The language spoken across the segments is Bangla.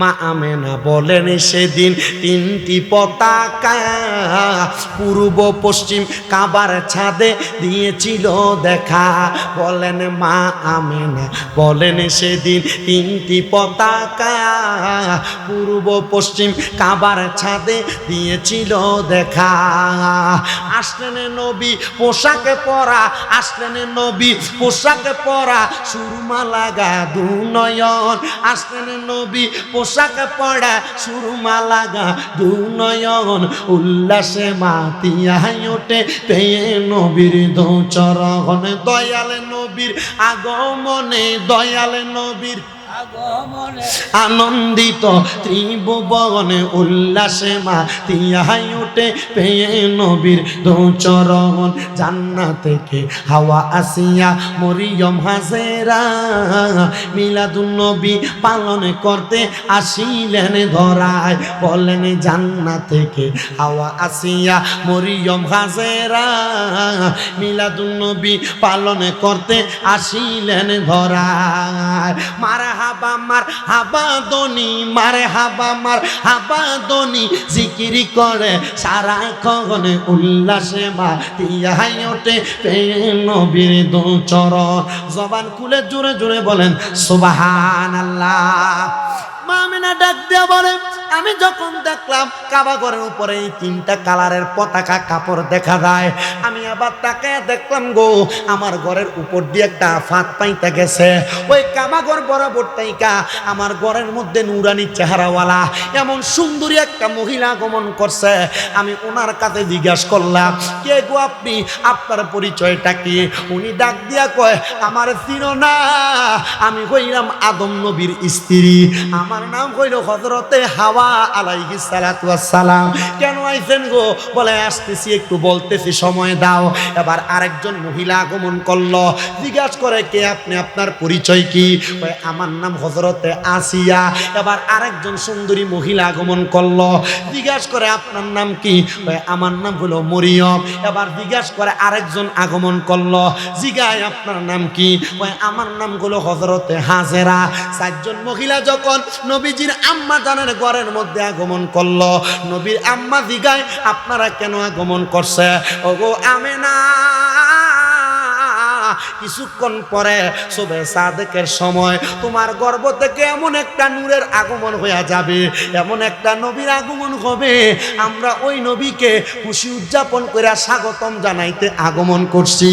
মা আমেনা বলেন সেদিন তিনটি পতাকা পূর্ব পশ্চিম কাবার ছাদে দিয়েছিল দেখা। বলেন মা আমেনা বলেন সেদিন তিনটি পতাকা পূর্ব পশ্চিম কাবার ছাদে দিয়েছিল দেখা। আসলেন নবী পোশাকে পরা, আসলেন নবী পোশাকে পরা, সুরমা লাগা দু নয়ন আসলেন নবী পোশাকে পরা সুরমা লাগা দু নয়ন উল্লাসে মাতিয়া ওঠে তে নবীর দু চরণ। দয়াল নবীর আগমনে দয়াল নবীর আনন্দিত ত্রিভুবনে উল্লাসে মা তিয়াই উঠে পেয়ে নবীর দোচরণ। জান্না থেকে হাওয়া আসিয়া মরিয়ম হাজেরা মিলাদুন নবী পালন করতে আসিলেন ধরায়। বলেন জান্না থেকে হাওয়া আসিয়া মরিয়ম হাজেরা মিলাদুন নবী পালন করতে আসিলেন ধরায়। মারা হাবা মার, হাবা দনি মারে, হাবা মার, হাবা দনি জিকিরি করে। সারা খগনে উল্লাসে মা তিয়াই ওঠে নবীর দু চরণ জবান খুলে জোরে জোরে বলেন সুবাহান আল্লাহ আমি যখন দেখলাম কাবা ঘরের উপরে এই তিনটা কালারের পতাকা কাপড় দেখা যায়, আমি আবার তাকে দেখলাম গো, আমার ঘরের উপর দিয়ে একটা ফাঁক পাইতে গেছে। ওই কাবা ঘর বরাবর তাইকা আমার ঘরের মধ্যে নুরানি চেহারাওয়ালা, এমন সুন্দরী একটা মহিলা আগমন করছে। আমি ওনার কাছে জিজ্ঞাসা করলাম, কে গো আপনি? আপনার পরিচয়টা কি? উনি ডাক দিয়া কয়, আমার চিনো না আমি কইলাম আদম নবীর স্ত্রী। আমার নাম কইল হজরতে হাওয়া আলাইহিস সালাতু সালাম। কেন আইছেন গো? বলে, আসতেছি, একটু বলতেছি, সময় দাও। এবার আরেকজন মহিলা আগমন করল। জিজ্ঞাসা করে, কে আপনি? আপনার পরিচয় কি? আমার নাম হজরতে আসিয়া। এবার আরেকজন সুন্দরী মহিলা আগমন করল। জিজ্ঞাসা করে, আপনার নাম কি? আমার নাম হলো মরিয়ম। এবার জিজ্ঞাসা করে, আরেকজন আগমন করল। জিগায় আপনার নাম কি? আমার নাম হলো হজরতে হাজেরা। চারজন মহিলা যখন নবীজির আম্মা জানের ঘরের মধ্যে আগমন করল। নবীর আম্মা জিগায়, আপনারা কেন আগমন করছে? ওগো আমেনা, কিছুক্ষণ পরে শুভে সাদেকের সময়, তোমার গর্ব থেকে এমন একটা নূরের আগমন হয়ে যাবে, এমন একটা নবীর আগমন হবে। আমরা ওই নবীকে খুশি উদযাপন করে স্বাগতম জানাইতে আগমন করছি।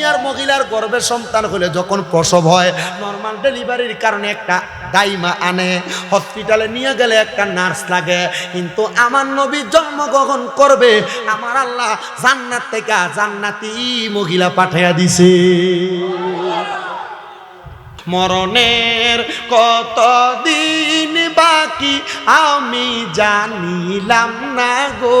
দুনিয়ার মহিলার গর্ভের সন্তান হলে যখন প্রসব হয় নর্মাল ডেলিভারির কারণে একটা দাইমা আনে হসপিটালে নিয়ে গেলে একটা নার্স লাগে। কিন্তু আমার নবী জন্মগ্রহণ করবে, আমার আল্লাহ জান্নাত থেকে জান্নাতি মহিলা পাঠাইয়া দিছে। মরণের কত দিন বাকি আমি জানিলাম না গো।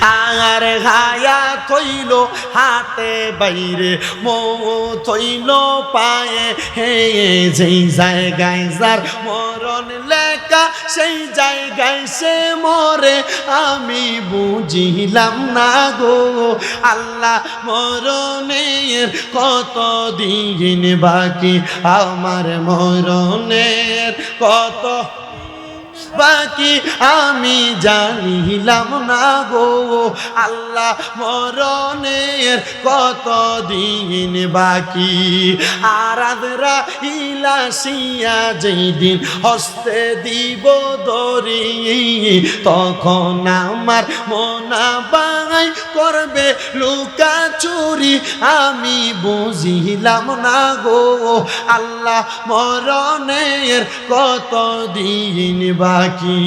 আর ঘায়া থইল হাতে বাইরে, মো থইল পায়ে। হে যেই জায়গায় যার মরণ লেখা, সেই জায়গায় সে মরে। আমি বুঝিলাম না গো, আল্লাহ মরণের কত দিন বাকি? আমার মরণের কত বাকি আমি জানিলাম না গো। আল্লাহ মরণের কত দিন বাকি। আরাধরা ইলাসিয়া যেই দিন হস্তে দিব দরি তখন আমার মনা বাঙাই করবে লুকা চুরি। আমি বুঝিলাম না গো। আল্লাহ মরণের কত দিন বাকি